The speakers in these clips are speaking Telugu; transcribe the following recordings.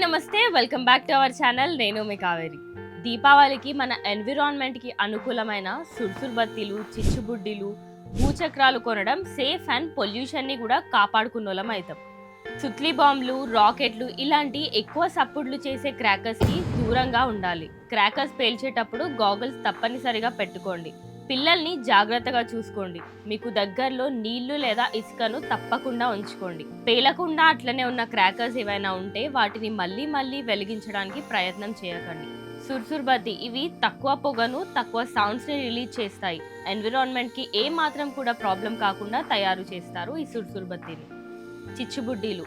నమస్తే. Welcome back to our channel. నేను మీ కావేరి. దీపావళికి మన ఎన్విరాన్మెంట్కి అనుకూలమైన సుర్సుర్బత్తీలు బత్తీలు భూచక్రాలు కొనడం సేఫ్ అండ్ పొల్యూషన్ని కూడా కాపాడుకున్నోళ్ళం అవుతాం సుత్లీ బాంబులు రాకెట్లు ఇలాంటి ఎక్కువ సప్పుడ్లు చేసే క్రాకర్స్కి దూరంగా ఉండాలి. క్రాకర్స్ పేల్చేటప్పుడు గాగుల్స్ తప్పనిసరిగా పెట్టుకోండి. పిల్లల్ని జాగ్రత్తగా చూసుకోండి. మీకు దగ్గరలో నీళ్ళు లేదా ఇసుకను తప్పకుండా ఉంచుకోండి. పేలకుండా అట్లనే ఉన్న క్రాకర్స్ ఏవైనా ఉంటే వాటిని మళ్ళీ మళ్ళీ వెలిగించడానికి ప్రయత్నం చేయకండి. సుర్సుర్బతి ఇవి తక్కువ పొగను తక్కువ సౌండ్స్ని రిలీజ్ చేస్తాయి. ఎన్విరాన్మెంట్కి ఏ మాత్రం కూడా ప్రాబ్లం కాకుండా తయారు చేస్తారు ఈ సుర్సుర్బత్తిని చిచ్చుబుడ్డీలు.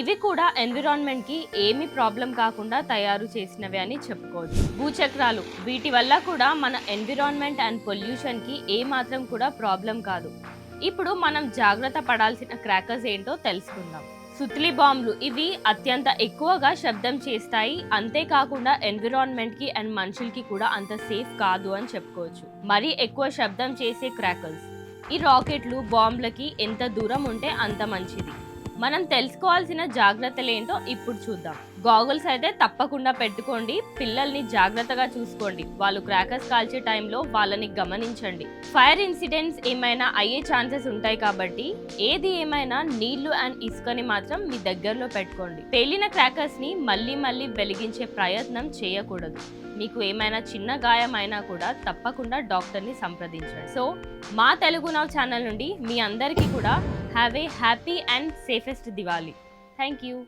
ఇవి కూడా ఎన్విరాన్మెంట్కి ఏమి ప్రాబ్లం కాకుండా తయారు చేసినవి అని చెప్పుకోవచ్చు. భూచక్రాలు వీటి వల్ల కూడా మన ఎన్విరాన్మెంట్ అండ్ పొల్యూషన్కి ఏ మాత్రం కూడా ప్రాబ్లం కాదు. ఇప్పుడు మనం జాగ్రత్త పడాల్సిన క్రాకర్స్ ఏంటో తెలుసుకుందాం. సుత్లీ బాంబులు ఇవి అత్యంత ఎక్కువగా శబ్దం చేస్తాయి. అంతేకాకుండా ఎన్విరాన్మెంట్కి అండ్ మనుషులకి కూడా అంత సేఫ్ కాదు అని చెప్పుకోవచ్చు. మరీ ఎక్కువ శబ్దం చేసే క్రాకర్స్. ఈ రాకెట్లు బాంబులకి ఎంత దూరం ఉంటే అంత మంచిది. మనం తెలుసుకోవాల్సిన జాగ్రత్తలు ఏంటో ఇప్పుడు చూద్దాం. గాగుల్స్ అయితే తప్పకుండా పెట్టుకోండి. పిల్లల్ని జాగ్రత్తగా చూసుకోండి. వాళ్ళు క్రాకర్స్ కాల్చే టైంలో వాళ్ళని గమనించండి. ఫైర్ ఇన్సిడెంట్స్ ఏమైనా అయ్యే ఛాన్సెస్ ఉంటాయి కాబట్టి ఏది ఏమైనా నీళ్ళు అండ్ ఇసుకని మాత్రం మీ దగ్గరలో పెట్టుకోండి. పేలిన క్రాకర్స్ని మళ్ళీ మళ్ళీ వెలిగించే ప్రయత్నం చేయకూడదు. మీకు ఏమైనా చిన్న గాయం అయినా కూడా తప్పకుండా డాక్టర్ని సంప్రదించండి. సో మా తెలుగు నవ్ ఛానల్ నుండి మీ అందరికీ కూడా Have a happy and safest Diwali. Thank you.